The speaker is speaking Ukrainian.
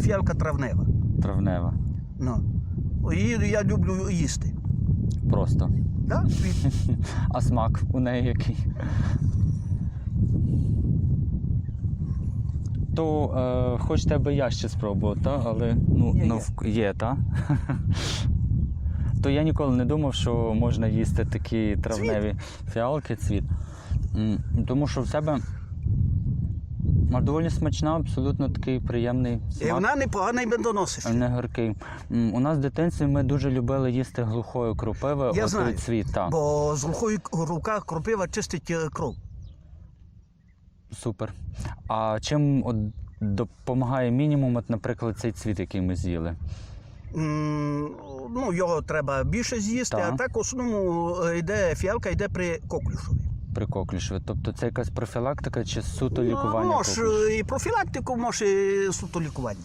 фіалка травнева. Травнева. Ну. Її я люблю їсти. Просто. Да? А смак у неї який? То е, хочете би я ще спробував, та? але ну, Є, є. є, та? То я ніколи не думав, що можна їсти такі травневі фіалки, цвіт. Тому що в себе а, доволі смачна, абсолютно такий приємний І вона непогана і медоносиш. Не гіркий. У нас в дитинстві ми дуже любили їсти глухою кропиви, Я знаю. цвіт. Та. Бо з глухої рука кропива чистить е, кров. Супер. А чим от допомагає мінімум, от, наприклад, цей цвіт, який ми з'їли? М, Ну, його треба більше з'їсти, Так. а так в основному е, йде фіалка йде при коклюшові. При коклюшеві. Тобто це якась профілактика чи суто Ну, лікування? може коклюшу? і профілактику, може і суто лікування.